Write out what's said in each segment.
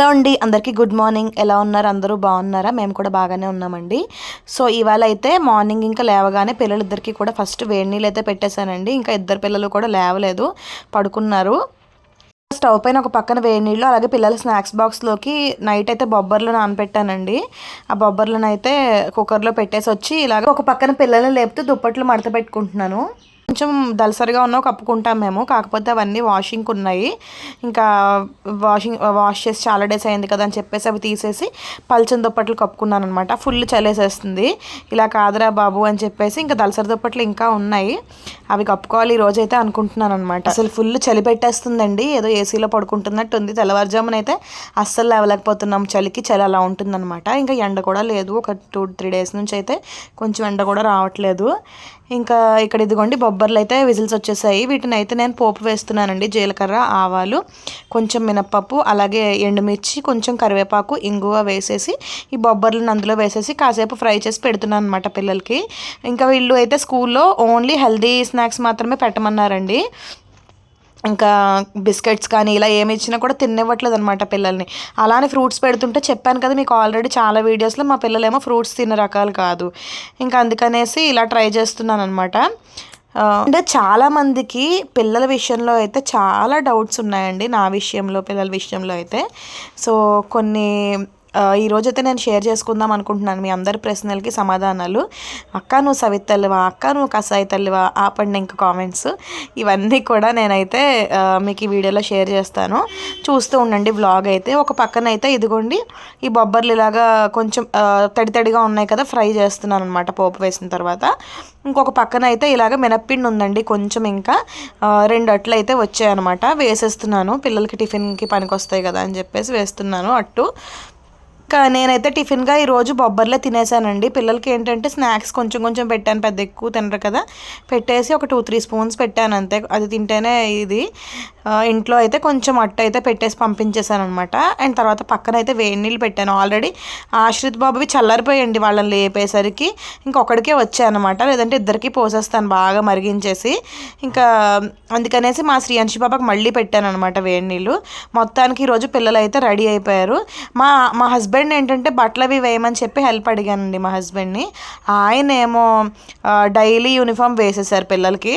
Hello అండి అందరికీ good morning. ఎలా ఉన్నారు? అందరూ బాగున్నారా? మేము కూడా బాగానే ఉన్నామండి. సో ఇవాళ అయితే మార్నింగ్ ఇంకా లేవగానే పిల్లలిద్దరికీ కూడా ఫస్ట్ వేడి నీళ్ళు అయితే పెట్టేశానండి. ఇంకా ఇద్దరు పిల్లలు కూడా లేవలేదు పడుకున్నారు. స్టవ్ పైన ఒక పక్కన వేడి నీళ్ళు అలాగే పిల్లల స్నాక్స్ బాక్స్లోకి నైట్ అయితే బొబ్బర్లు నానపెట్టానండి. ఆ బొబ్బర్లను అయితే కుక్కర్లో పెట్టేసి వచ్చి ఇలాగ ఒక పక్కన పిల్లల్ని లేపితే దుప్పట్లు మడత పెట్టుకుంటున్నాను. కొంచెం దలసరిగా ఉన్నావు కప్పుకుంటాం మేము. కాకపోతే అవన్నీ వాషింగ్కి ఉన్నాయి ఇంకా వాషింగ్ వాష్ చేసి చాలా డేస్ అయింది కదా అని చెప్పేసి అవి తీసేసి పల్చని దుప్పట్లు కప్పుకున్నాను అనమాట ఫుల్ చలేసేస్తుంది ఇలా కాదురా బాబు అని చెప్పేసి ఇంకా దలసరి దుప్పట్లు ఇంకా ఉన్నాయి. అవి కప్పుకోవాలి ఈ రోజైతే అనుకుంటున్నాను అనమాట అసలు ఫుల్ చలి పెట్టేస్తుందండి ఏదో ఏసీలో పడుకుంటున్నట్టు ఉంది తెల్లవారుజామున అయితే అస్సలు లేవలేకపోతున్నాం. చలికి చలి అలా ఉంటుందన్నమాట. ఇంకా ఎండ కూడా లేదు. ఒక టూ త్రీ డేస్ నుంచి అయితే కొంచెం ఎండ కూడా రావట్లేదు. ఇంకా ఇక్కడ ఇదిగోండి బొబ్బర్లు అయితే విజిల్స్ వచ్చేసాయి వీటిని అయితే నేను పోపు వేస్తున్నానండి జీలకర్ర ఆవాలు కొంచెం మినప్పప్పు అలాగే ఎండుమిర్చి కొంచెం కరివేపాకు ఇంగువ వేసేసి ఈ బొబ్బర్లను అందులో వేసేసి కాసేపు ఫ్రై చేసి పెడుతున్నాను అనమాట పిల్లలకి. ఇంకా వీళ్ళు అయితే స్కూల్లో ఓన్లీ హెల్దీ స్నాక్స్ మాత్రమే పెట్టమన్నారండి. ఇంకా బిస్కెట్స్ కానీ ఇలా ఏమి ఇచ్చినా కూడా తినివ్వట్లేదు అనమాట పిల్లల్ని. అలానే ఫ్రూట్స్ పెడుతుంటే చెప్పాను కదా మీకు ఆల్రెడీ చాలా వీడియోస్లో మా పిల్లలేమో ఫ్రూట్స్ తినే రకాలు కాదు. ఇంకా అందుకనేసి ఇలా ట్రై చేస్తున్నాను అనమాట అంటే చాలామందికి పిల్లల విషయంలో అయితే చాలా డౌట్స్ ఉన్నాయండి నా విషయంలో పిల్లల విషయంలో అయితే. సో కొన్ని ఈరోజైతే నేను షేర్ చేసుకుందాం అనుకుంటున్నాను మీ అందరి ప్రశ్నలకి సమాధానాలు. అక్క నువ్వు సవితల్లివా? అక్క నువ్వు కసాయి తల్లివా? ఆపండి ఇంకా కామెంట్స్. ఇవన్నీ కూడా నేనైతే మీకు ఈ వీడియోలో షేర్ చేస్తాను. చూస్తూ ఉండండి బ్లాగ్ అయితే. ఒక పక్కన అయితే ఇదిగోండి ఈ బొబ్బర్లు ఇలాగా కొంచెం తడి తడిగా ఉన్నాయి కదా ఫ్రై చేస్తున్నాను అనమాట పోపు వేసిన తర్వాత. ఇంకొక పక్కన అయితే ఇలాగ మినప్పిండి ఉందండి కొంచెం ఇంకా రెండు అట్లు అయితే వచ్చాయన్నమాట. వేసేస్తున్నాను పిల్లలకి టిఫిన్కి పనికి వస్తాయి కదా అని చెప్పేసి వేస్తున్నాను అట్టు. నేనైతే టిఫిన్గా ఈరోజు బొబ్బర్లే తినేసానండి. పిల్లలకి ఏంటంటే స్నాక్స్ కొంచెం కొంచెం పెట్టాను పెద్ద ఎక్కువ తినరు కదా. పెట్టేసి ఒక టూ త్రీ స్పూన్స్ పెట్టాను అంతే. అది తింటేనే ఇది. ఇంట్లో అయితే కొంచెం అట్టు అయితే పెట్టేసి పంపించేశాను అనమాట అండ్ తర్వాత పక్కన అయితే వేడి నీళ్ళు పెట్టాను. ఆల్రెడీ ఆశ్రిత్ బాబువి చల్లారిపోయండి వాళ్ళని లేపేసరికి. ఇంకొకడికే వచ్చాయనమాట లేదంటే ఇద్దరికి పోసేస్తాను బాగా మరిగించేసి. ఇంకా అందుకనేసి మా శ్రీయాంశి బాబాకి మళ్ళీ పెట్టాను అనమాట వేడి నీళ్ళు. మొత్తానికి ఈరోజు పిల్లలు అయితే రెడీ అయిపోయారు. మా మా హస్బెండ్ హస్బెండ్ ఏంటంటే బట్టలు అవి వేయమని చెప్పి హెల్ప్ అడిగానండి మా హస్బెండ్ని. ఆయన ఏమో డైలీ యూనిఫామ్ వేసేసారు పిల్లలకి.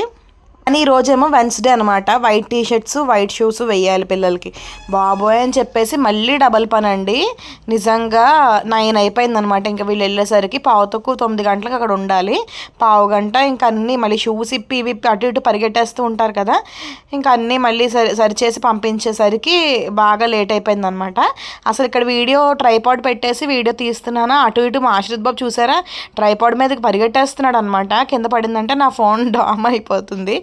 కానీ ఈరోజేమో వెన్స్డే అనమాట white T shirts white shoes వేయాలి పిల్లలకి. బాబోయ్ అని చెప్పేసి మళ్ళీ డబల్ పని అండి నిజంగా నైన్ అయిపోయింది అనమాట ఇంకా వీళ్ళు వెళ్ళేసరికి పావు తక్కువ తొమ్మిది గంటలకు అక్కడ ఉండాలి. పావు గంట ఇంకా అన్నీ మళ్ళీ షూస్ ఇప్పి ఇవి అటు ఇటు పరిగెట్టేస్తూ ఉంటారు కదా. ఇంకా అన్నీ మళ్ళీ సరి సరిచేసి పంపించేసరికి బాగా లేట్ అయిపోయింది అనమాట అసలు ఇక్కడ వీడియో ట్రైపాడ్ పెట్టేసి వీడియో తీస్తున్నానా? అటు ఇటు మా ఆశ్రిత్ బాబు చూసారా? ట్రైపాడ్ మీదకి పరిగెట్టేస్తున్నాడు అనమాట కింద పడిందంటే నా ఫోన్ డామ్ అయిపోతుంది.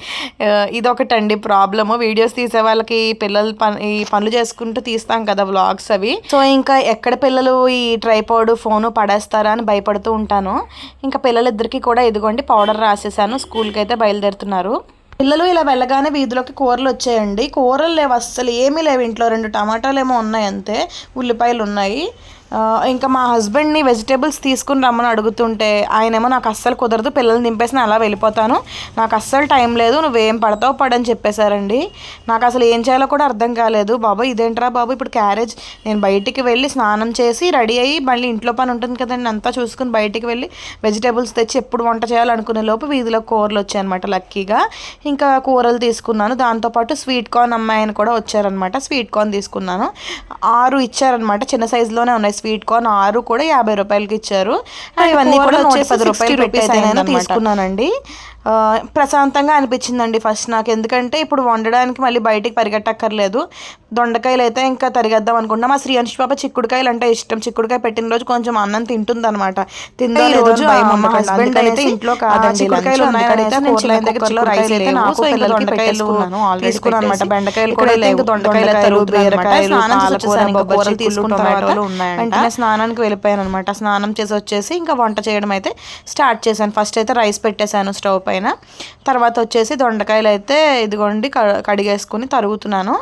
ఇదొకటండి ప్రాబ్లము. వీడియోస్ తీసే వాళ్ళకి పిల్లలు పని ఈ పనులు చేసుకుంటూ తీస్తాం కదా వ్లాగ్స్ అవి. సో ఇంకా ఎక్కడ పిల్లలు ఈ ట్రైపోడ్ ఫోను పడేస్తారా అని భయపడుతూ ఉంటాను. ఇంకా పిల్లలిద్దరికి కూడా ఇదిగోండి పౌడర్ రాసేసాను. స్కూల్కి అయితే బయలుదేరుతున్నారు. పిల్లలు ఇలా వెళ్ళగానే వీధిలోకి కూరలు వచ్చాయండి. కూరలు లేవు అస్సలు ఏమీ లేవు ఇంట్లో. రెండు టమాటాలు ఏమో ఉన్నాయి అంతే. ఉల్లిపాయలు ఉన్నాయి ఇంకా మా హస్బెండ్ని వెజిటేబుల్స్ తీసుకుని రమ్మని అడుగుతుంటే ఆయనేమో నాకు అస్సలు కుదరదు పిల్లల్ని దింపేసి అలా వెళ్ళిపోతాను. నాకు అస్సలు టైం లేదు నువ్వేం పడతావు పడని చెప్పేశారండి. నాకు అసలు ఏం చేయాలో కూడా అర్థం కాలేదు. బాబు ఇదేంట్రా బాబు ఇప్పుడు క్యారేజ్ నేను బయటికి వెళ్ళి స్నానం చేసి రెడీ అయ్యి మళ్ళీ ఇంట్లో పని ఉంటుంది కదండి అంతా చూసుకుని బయటికి వెళ్ళి వెజిటేబుల్స్ తెచ్చి ఎప్పుడు వంట చేయాలనుకునే లోపు వీధిలో కూరలు వచ్చాయన్నమాట లక్కీగా. ఇంకా కూరలు తీసుకున్నాను. దాంతోపాటు స్వీట్ కార్న్ అమ్మాయిని కూడా వచ్చారనమాట స్వీట్ కార్న్ తీసుకున్నాను. ఆరు ఇచ్చారనమాట చిన్న సైజులోనే ఉన్నాయి. స్వీట్ కార్న్ ఆరు కూడా యాభై రూపాయలకి ఇచ్చారు. ఇవన్నీ కూడా పది రూపాయలు పెట్టి తీసుకున్నానండి. ప్రశాంతంగా అనిపించిందండి ఫస్ట్ నాకు. ఎందుకంటే ఇప్పుడు వండడానికి మళ్ళీ బయటికి పరిగెట్టక్కర్లేదు. దొండకాయలు అయితే ఇంకా తరిగేద్దాం అనుకున్నా మా శ్రీ అంశ్ పాప చిక్కుడుకాయలు అంటే ఇష్టం. చిక్కుడుకాయ పెట్టిన రోజు కొంచెం అన్నం తింటుంది అనమాట తిందో రోజు హస్బెండ్ అయితే ఇంట్లో కాదండి చిక్కుడుకాయలు రైస్ అయితే నాకు దొండకాయలు తీసుకున్నాను అనమాట బెండకాయలు కూడా లేవు. దొండకాయలు బీరకాయలు కూరలు తీసుకున్న తర్వాత వెంటనే స్నానానికి వెళ్ళిపోయాను అనమాట స్నానం చేసి వచ్చేసి ఇంకా వంట చేయడం అయితే స్టార్ట్ చేశాను. ఫస్ట్ అయితే రైస్ పెట్టేశాను స్టవ్ పైన. తర్వాత వచ్చేసి దొండకాయలు అయితే ఇదిగోండి కడిగేసుకుని తరుగుతున్నాను.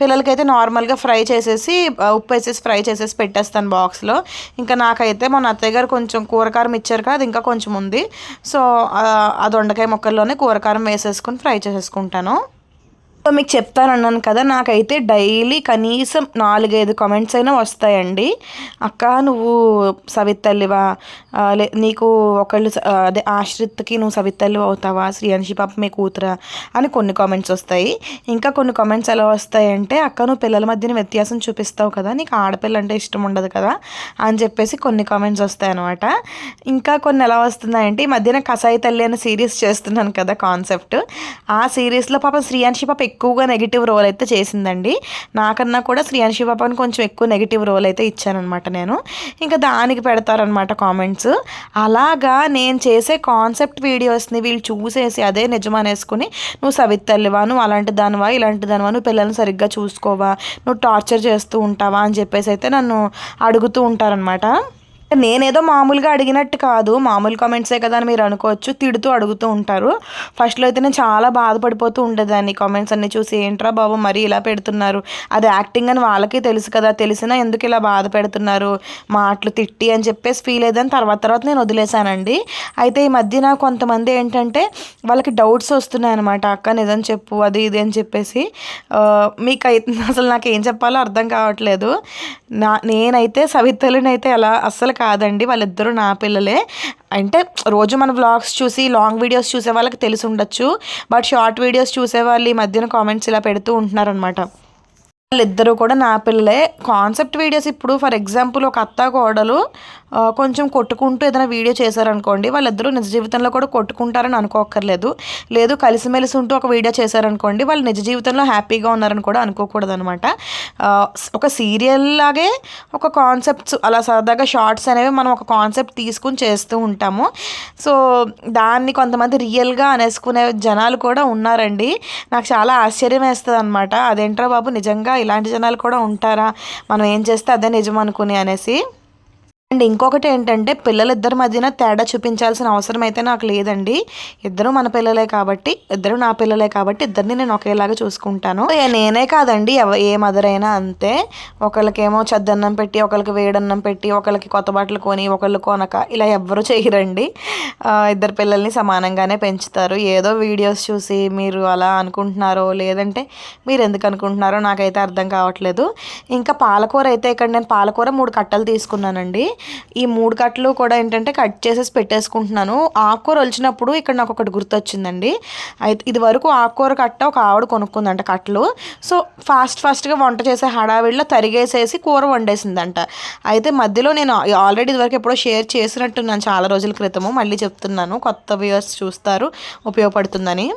పిల్లలకైతే నార్మల్గా ఫ్రై చేసేసి ఉప్పు వేసేసి ఫ్రై చేసేసి పెట్టేస్తాను బాక్స్లో. ఇంకా నాకైతే మన అత్తయ్య గారు కొంచెం కూరకారం ఇచ్చారు కదా అది ఇంకా కొంచెం ఉంది. సో ఆ దొండకాయ ముక్కల్లోనే కూరకారం వేసేసుకుని ఫ్రై చేసేసుకుంటాను. సో మీకు చెప్తానన్నాను కదా నాకైతే డైలీ కనీసం నాలుగైదు కామెంట్స్ అయినా వస్తాయండి. అక్క నువ్వు సవితల్లివా? లే నీకు ఒకళ్ళు అదే ఆశ్రిత్కి నువ్వు సవితల్లి అవుతావా? శ్రీ పాప మీ కూతురా? అని కొన్ని కామెంట్స్ వస్తాయి. ఇంకా కొన్ని కామెంట్స్ ఎలా వస్తాయంటే అక్క నువ్వు పిల్లల మధ్యన వ్యత్యాసం చూపిస్తావు కదా నీకు ఆడపిల్ల అంటే ఇష్టం ఉండదు కదా అని చెప్పేసి కొన్ని కామెంట్స్ వస్తాయి అనమాట ఇంకా కొన్ని ఎలా వస్తున్నాయంటే ఈ మధ్యన కసాయి తల్లి అనే సిరీస్ చేస్తున్నాను కదా కాన్సెప్ట్ ఆ సిరీస్లో పాప శ్రీయాన్షి పాప ఎక్కువగా నెగిటివ్ రోల్ అయితే చేసిందండి. నాకన్నా కూడా శ్రీయాన్షి పాపని కొంచెం ఎక్కువ నెగిటివ్ రోల్ అయితే ఇచ్చానమాట నేను. ఇంకా దానికి పెడతారనమాట కామెంట్స్ అలాగా నేను చేసే కాన్సెప్ట్ వీడియోస్ని వీళ్ళు చూసేసి అదే నిజమనేసుకుని నువ్వు సవితల్లివా నువ్వు అలాంటి దానివా ఇలాంటి దానివా నువ్వు పిల్లల్ని సరిగ్గా చూసుకోవా నువ్వు టార్చర్ చేస్తూ ఉంటావా? అని చెప్పేసి అయితే నన్ను అడుగుతూ ఉంటారనమాట నేనేదో మామూలుగా అడిగినట్టు కాదు. మామూలు కామెంట్సే కదా అని మీరు అనుకోవచ్చు. తిడుతూ అడుగుతూ ఉంటారు. ఫస్ట్లో అయితే నేను చాలా బాధపడిపోతూ ఉండేదాన్ని. కామెంట్స్ అన్ని చూసి ఏంట్రా బాబు మరీ ఇలా పెడుతున్నారు? అది యాక్టింగ్ అని వాళ్ళకి తెలుసు కదా. తెలిసినా ఎందుకు ఇలా బాధ పెడుతున్నారు? మాటలు తిట్టి అని చెప్పేసి ఫీల్ అయ్యేదని తర్వాత తర్వాత నేను వదిలేశానండి. అయితే ఈ మధ్యన కొంతమంది ఏంటంటే వాళ్ళకి డౌట్స్ వస్తున్నాయి అనమాట అక్క నిజం చెప్పు. అది ఇది అని చెప్పేసి మీకు అయితే అసలు నాకు ఏం చెప్పాలో అర్థం కావట్లేదు. నా నేనైతే సవితలునైతే అయితే అలా అస్సలు కాదండి వాళ్ళిద్దరూ నా పిల్లలే. అంటే రోజు మన వ్లాగ్స్ చూసి లాంగ్ వీడియోస్ చూసే వాళ్ళకి తెలిసి ఉండొచ్చు. బట్ షార్ట్ వీడియోస్ చూసే వాళ్ళు ఈ మధ్యన కామెంట్స్ ఇలా పెడుతూ ఉంటున్నారనమాట వాళ్ళిద్దరూ కూడా నా పిల్లలే. కాన్సెప్ట్ వీడియోస్ ఇప్పుడు ఫర్ ఎగ్జాంపుల్ ఒక అత్త కోడలు కొంచెం కొట్టుకుంటూ ఏదైనా వీడియో చేశారనుకోండి వాళ్ళిద్దరూ నిజ జీవితంలో కూడా కొట్టుకుంటారని అనుకోక్కర్లేదు. లేదు కలిసిమెలిసి ఉంటూ ఒక వీడియో చేశారనుకోండి వాళ్ళు నిజ జీవితంలో హ్యాపీగా ఉన్నారని కూడా అనుకోకూడదు అనమాట ఒక సీరియల్ లాగే ఒక కాన్సెప్ట్స్ అలా సరదాగా షార్ట్స్ అనేవి మనం ఒక కాన్సెప్ట్ తీసుకుని చేస్తూ ఉంటాము. సో దాన్ని కొంతమంది రియల్గా అనేసుకునే జనాలు కూడా ఉన్నారండి. నాకు చాలా ఆశ్చర్యం వేస్తుంది అనమాట అదేంట్రా బాబు నిజంగా ఇలాంటి జనాలు కూడా ఉంటారా? మనం ఏం చేస్తే అదే నిజం అనుకుని అనేసి. అండ్ ఇంకొకటి ఏంటంటే పిల్లలిద్దరి మధ్యన తేడా చూపించాల్సిన అవసరం అయితే నాకు లేదండి. ఇద్దరు మన పిల్లలే కాబట్టి ఇద్దరు నా పిల్లలే కాబట్టి ఇద్దరిని నేను ఒకేలాగా చూసుకుంటాను. నేనే కాదండి ఎవ ఏ మదర్ అయినా అంతే. ఒకళ్ళకేమో చద్దన్నం పెట్టి ఒకళ్ళకి వేడన్నం పెట్టి ఒకళ్ళకి కొత్త బట్టలు కొని ఒకళ్ళు కొనక ఇలా ఎవ్వరూ చేయరండి. ఇద్దరు పిల్లల్ని సమానంగానే పెంచుతారు. ఏదో వీడియోస్ చూసి మీరు అలా అనుకుంటున్నారో లేదంటే మీరు ఎందుకు అనుకుంటున్నారో నాకైతే అర్థం కావట్లేదు. ఇంకా పాలకూర అయితే ఇక్కడ నేను పాలకూర మూడు కట్టలు తీసుకున్నానండి. ఈ మూడు కట్టలు కూడా ఏంటంటే కట్ చేసేసి పెట్టేసుకుంటున్నాను. ఆకుకూర వచ్చినప్పుడు ఇక్కడ నాకు ఒకటి గుర్తొచ్చిందండి. అయితే ఇది వరకు ఆకుకూర కట్ట ఒక ఆవిడ కొనుక్కుందంట కట్టలు. సో ఫాస్ట్ ఫాస్ట్గా వంట చేసే హడావిడిలో తరిగేసేసి కూర వండేసిందంట. అయితే మధ్యలో నేను ఆల్రెడీ ఇదివరకు ఎప్పుడో షేర్ చేసినట్టున్నాను చాలా రోజుల క్రితము. మళ్ళీ చెప్తున్నాను. కొత్త వ్యూవర్స్ చూస్తారు ఉపయోగపడుతుందని.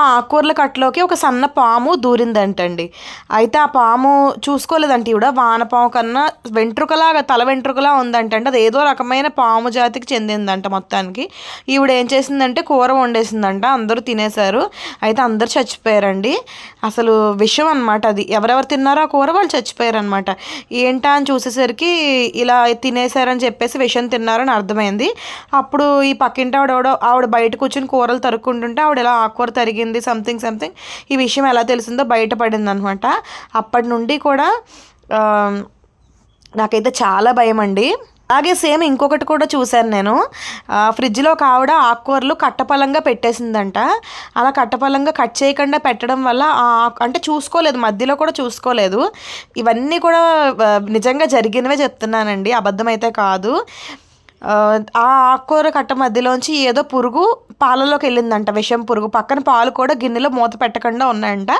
ఆకుకూరల కట్టలోకి ఒక సన్న పాము దూరిందంటండి. అయితే ఆ పాము చూసుకోలేదంట ఈవిడ. వానపాము కన్నా వెంట్రుకలాగా తల వెంట్రుకలా ఉందంటండి. అది ఏదో రకమైన పాము జాతికి చెందిందంట మొత్తానికి. ఈవిడ ఏం చేసిందంటే కూర వండేసిందంట. అందరూ తినేశారు. అయితే అందరూ చచ్చిపోయారండి. అసలు విషం అనమాట అది. ఎవరెవరు తిన్నారో ఆ కూర వాళ్ళు చచ్చిపోయారనమాట ఏంటా అని చూసేసరికి ఇలా తినేశారని చెప్పేసి విషం తిన్నారని అర్థమైంది. అప్పుడు ఈ పక్కింటి ఆవిడ ఆవిడ బయట కూర్చుని కూరలు తరుక్కుంటుంటే ఆవిడ ఇలా ఆకుకూర తరిగింది. సంథింగ్ సంథింగ్ ఈ విషయం ఎలా తెలిసిందో బయటపడింది అనమాట అప్పటి నుండి కూడా నాకైతే చాలా భయం అండి అలాగే సేమ్ ఇంకొకటి కూడా చూశాను నేను. ఫ్రిడ్జ్లో ఒక ఆవిడ ఆకుకూరలు కట్టపలంగా పెట్టేసిందంట. అలా కట్టపలంగా కట్ చేయకుండా పెట్టడం వల్ల అంటే చూసుకోలేదు మధ్యలో కూడా చూసుకోలేదు. ఇవన్నీ కూడా నిజంగా జరిగినవే చెప్తున్నానండి అబద్ధం అయితే కాదు. ఆ ఆకుకూర కట్ట మధ్యలోంచి ఏదో పురుగు పాలలోకి వెళ్ళిందంట విషం పురుగు. పక్కన పాలు కూడా గిన్నెలో మూత పెట్టకుండా ఉన్నాయంట.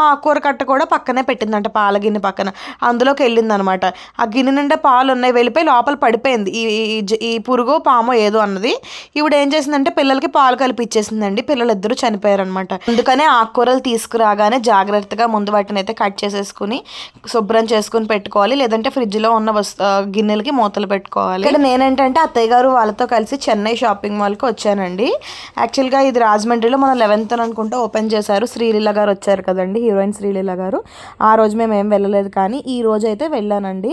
ఆ ఆకుకూర కట్ట కూడా పక్కనే పెట్టిందంట పాల గిన్నె పక్కన. అందులోకి వెళ్ళిందనమాట. ఆ గిన్నె నిండా పాలు ఉన్నాయి వెళ్ళిపోయి లోపల పడిపోయింది. ఈ ఈ పురుగు పాము ఏదో అన్నది. ఈవిడ ఏం చేసిందంటే పిల్లలకి పాలు కలిపిచ్చేసిందండి పిల్లలు ఇద్దరు చనిపోయారనమాట. అందుకనే ఆకుకూరలు తీసుకురాగానే జాగ్రత్తగా ముందు వాటిని అయితే కట్ చేసేసుకుని శుభ్రం చేసుకుని పెట్టుకోవాలి. లేదంటే ఫ్రిడ్జ్లో ఉన్న వస్తు గిన్నెలకి మూతలు పెట్టుకోవాలి. ఇక్కడ నేనేంటంటే అత్తయ్య గారు వాళ్ళతో కలిసి చెన్నై షాపింగ్ మాల్కి వచ్చానండి. యాక్చువల్గా ఇది రాజమండ్రిలో మన లెవెన్త్ అనుకుంటే ఓపెన్ చేశారు. శ్రీలీల గారు వచ్చారు కదండి హీరోయిన్ శ్రీలీల గారు. ఆ రోజు మేము ఏం వెళ్ళలేదు కానీ ఈ రోజు అయితే వెళ్ళానండి.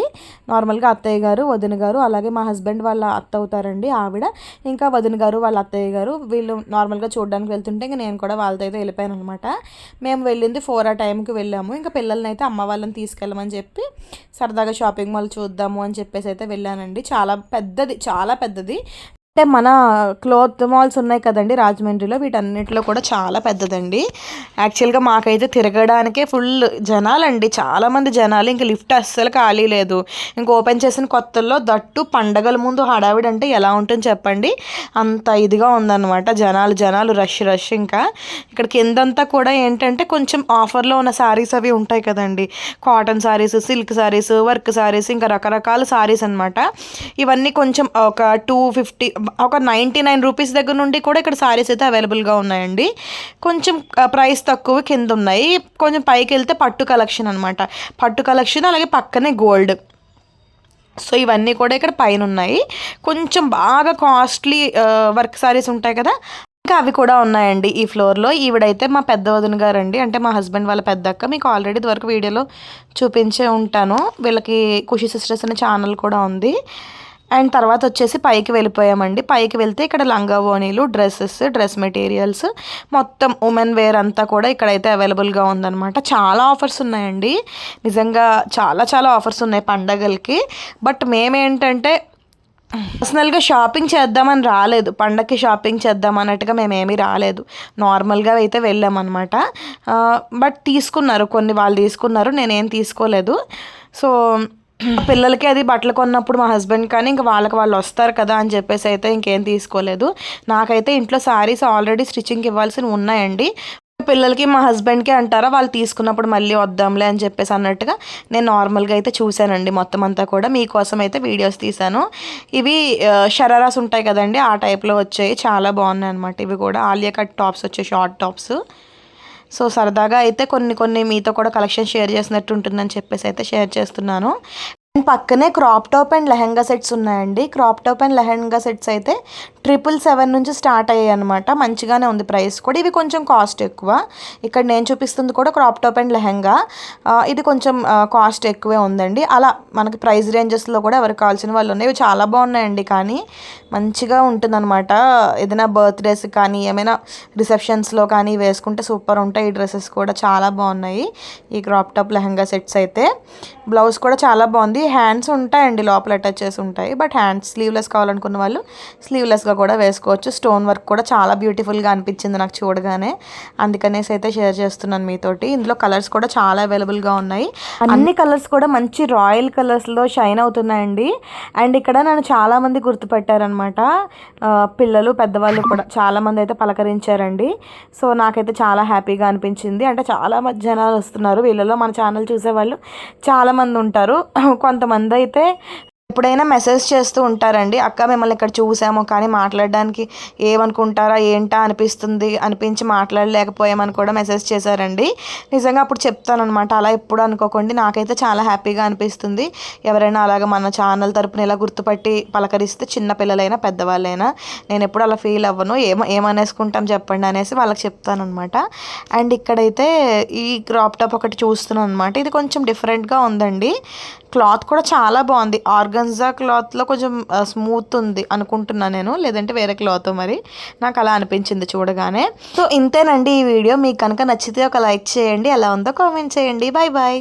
నార్మల్గా అత్తయ్య గారు వదిన గారు అలాగే మా హస్బెండ్ వాళ్ళ అత్త అవుతారండి ఆవిడ. ఇంకా వదిన గారు వాళ్ళ అత్తయ్య గారు వీళ్ళు నార్మల్గా చూడడానికి వెళ్తుంటే ఇంకా నేను కూడా వాళ్ళతో అయితే వెళ్ళిపోయాను అనమాట మేము వెళ్ళింది ఫోర్ ఆ టైంకి వెళ్ళాము. ఇంకా పిల్లల్ని అయితే అమ్మ వాళ్ళని తీసుకెళ్ళమని చెప్పి సరదాగా షాపింగ్ మాల్ చూద్దాము అని చెప్పేసి అయితే వెళ్ళానండి. చాలా పెద్దది చాలా చాలా పెద్దది. అంటే మన క్లోత్ మాల్స్ ఉన్నాయి కదండి రాజమండ్రిలో వీటన్నిటిలో కూడా చాలా పెద్దదండి. యాక్చువల్గా మాకైతే తిరగడానికే ఫుల్ జనాలండి. చాలామంది జనాలు ఇంకా లిఫ్ట్ అస్సలు ఖాళీ లేదు. ఇంక ఓపెన్ చేసిన కొత్తల్లో దట్టు పండగల ముందు హడావిడి అంటే ఎలా ఉంటుంది చెప్పండి? అంత ఇదిగా ఉందన్నమాట. జనాలు జనాలు రష్ రష్ ఇంకా. ఇక్కడ కిందంతా కూడా ఏంటంటే కొంచెం ఆఫర్లో ఉన్న శారీస్ అవి ఉంటాయి కదండి. Cotton saris silk saris work saris ఇంకా రకరకాల శారీస్ అనమాట ఇవన్నీ కొంచెం ఒక టూ ఫిఫ్టీ ఒక నైంటీ నైన్ రూపీస్ దగ్గర నుండి కూడా ఇక్కడ సారీస్ అయితే అవైలబుల్గా ఉన్నాయండి. కొంచెం ప్రైస్ తక్కువ కింద ఉన్నాయి. కొంచెం పైకి వెళ్తే పట్టు కలెక్షన్ అనమాట పట్టు కలెక్షన్ అలాగే పక్కనే గోల్డ్ సో ఇవన్నీ కూడా ఇక్కడ పైన ఉన్నాయి. కొంచెం బాగా కాస్ట్లీ వర్క్ సారీస్ ఉంటాయి కదా ఇంకా అవి కూడా ఉన్నాయండి ఈ ఫ్లోర్లో ఈవిడైతే మా పెద్ద వదిన గారండి. అంటే మా హస్బెండ్ వాళ్ళ పెద్ద అక్క. మీకు ఆల్రెడీ ఇదివరకు వీడియోలో చూపించే ఉంటాను. వీళ్ళకి ఖుషి సిస్టర్స్ అనే ఛానల్ కూడా ఉంది. అండ్ తర్వాత వచ్చేసి పైకి వెళ్ళిపోయామండి. పైకి వెళ్తే ఇక్కడ లంగా ఓణీలు డ్రెస్సెస్ డ్రెస్ మెటీరియల్స్ మొత్తం ఉమెన్ వేర్ అంతా కూడా ఇక్కడైతే అవైలబుల్గా ఉందన్నమాట. చాలా ఆఫర్స్ ఉన్నాయండి. నిజంగా చాలా చాలా ఆఫర్స్ ఉన్నాయి పండగలకి. బట్ మేమేంటంటే పర్సనల్గా షాపింగ్ చేద్దామని రాలేదు. పండగకి షాపింగ్ చేద్దాం అన్నట్టుగా మేమేమీ రాలేదు. నార్మల్గా అయితే వెళ్ళామన్నమాట. బట్ తీసుకున్నారు. కొన్ని వాళ్ళు తీసుకున్నారు. నేనేం తీసుకోలేదు. సో పిల్లలకి అది బట్టలు కొన్నప్పుడు మా హస్బెండ్ కానీ ఇంకా వాళ్ళకి వాళ్ళు వస్తారు కదా అని చెప్పేసి అయితే ఇంకేం తీసుకోలేదు. నాకైతే ఇంట్లో శారీస్ ఆల్రెడీ స్టిచ్చింగ్కి ఇవ్వాల్సినవి ఉన్నాయండి. పిల్లలకి మా హస్బెండ్కి అంటారా వాళ్ళు తీసుకున్నప్పుడు మళ్ళీ వద్దాంలే అని చెప్పేసి అన్నట్టుగా నేను నార్మల్గా అయితే చూశానండి మొత్తం అంతా కూడా. మీకోసం అయితే వీడియోస్ తీశాను. ఇవి షరారాస్ ఉంటాయి కదండి ఆ టైప్లో వచ్చాయి. చాలా బాగున్నాయి అనమాట ఇవి కూడా ఆలియా కట్ టాప్స్ వచ్చాయి షార్ట్ టాప్స్. సో సరదాగా అయితే కొన్ని కొన్ని మీతో కూడా కలెక్షన్ షేర్ చేసినట్టు ఉంటుందని చెప్పేసి అయితే షేర్ చేస్తున్నాను. పక్కనే crop top and lehenga sets ఉన్నాయండి. Crop top and lehenga sets అయితే ట్రిపుల్ సెవెన్ నుంచి స్టార్ట్ అయ్యాయి అనమాట మంచిగానే ఉంది ప్రైస్ కూడా. ఇవి కొంచెం కాస్ట్ ఎక్కువ. ఇక్కడ నేను చూపిస్తుంది కూడా క్రాప్ టాప్ అండ్ లెహంగా. ఇది కొంచెం కాస్ట్ ఎక్కువే ఉందండి. అలా మనకి ప్రైస్ రేంజెస్లో కూడా ఎవరికి కావాల్సిన వాళ్ళు ఉన్నాయి. ఇవి చాలా బాగున్నాయండి కానీ మంచిగా ఉంటుందన్నమాట. ఏదైనా బర్త్డేస్ కానీ ఏమైనా రిసెప్షన్స్లో కానీ వేసుకుంటే సూపర్ ఉంటాయి. ఈ డ్రెస్సెస్ కూడా చాలా బాగున్నాయి. ఈ క్రాప్ టాప్ లెహంగా సెట్స్ అయితే. బ్లౌజ్ కూడా చాలా బాగుంది. హ్యాండ్స్ ఉంటాయండి లోపల అటాచ్ చేసి ఉంటాయి. బట్ హ్యాండ్స్ స్లీవ్లెస్ కావాలనుకున్న వాళ్ళు స్లీవ్లెస్గా కూడా వేసుకోవచ్చు. స్టోన్ వర్క్ కూడా చాలా బ్యూటిఫుల్గా అనిపించింది నాకు చూడగానే. అందుకనేసి అయితే షేర్ చేస్తున్నాను మీతోటి. ఇందులో కలర్స్ కూడా చాలా అవైలబుల్గా ఉన్నాయి. అన్ని కలర్స్ కూడా మంచి రాయల్ కలర్స్లో షైన్ అవుతున్నాయండి. అండ్ ఇక్కడ నన్ను చాలామంది గుర్తుపెట్టారనమాట. పిల్లలు పెద్దవాళ్ళు కూడా చాలామంది అయితే పలకరించారండి. సో నాకైతే చాలా హ్యాపీగా అనిపించింది. అంటే చాలా జనాలు వస్తున్నారు. వీళ్ళలో మన ఛానల్ చూసేవాళ్ళు చాలామంది ఉంటారు. కొంతమంది అయితే ఎప్పుడైనా మెసేజ్ చేస్తూ ఉంటారండి అక్క మిమ్మల్ని ఇక్కడ చూసాము కానీ మాట్లాడడానికి ఏమనుకుంటారా ఏంటా అనిపిస్తుంది? అనిపించి మాట్లాడలేకపోయామని కూడా మెసేజ్ చేశారండి. నిజంగా అప్పుడు చెప్తానమాట అలా ఎప్పుడు అనుకోకండి నాకైతే చాలా హ్యాపీగా అనిపిస్తుంది. ఎవరైనా అలాగ మన ఛానల్ తరపున ఇలా గుర్తుపట్టి పలకరిస్తే చిన్న పిల్లలైనా పెద్దవాళ్ళైనా నేను ఎప్పుడు అలా ఫీల్ అవ్వను ఏమ ఏమనేసుకుంటాం చెప్పండి అనేసి వాళ్ళకి చెప్తానమాట అండ్ ఇక్కడైతే ఈ క్రాప్ టాప్ ఒకటి చూస్తున్నాను అనమాట ఇది కొంచెం డిఫరెంట్గా ఉందండి. క్లాత్ కూడా చాలా బాగుంది ఆర్గన్జా క్లాత్లో కొంచెం స్మూత్ ఉంది అనుకుంటున్నాను నేను లేదంటే వేరే క్లాత్ మరి. నాకు అలా అనిపించింది చూడగానే. సో ఇంతేనండి ఈ వీడియో. మీకు కనుక నచ్చితే ఒక లైక్ చేయండి ఎలా ఉందో కామెంట్ చేయండి. Bye bye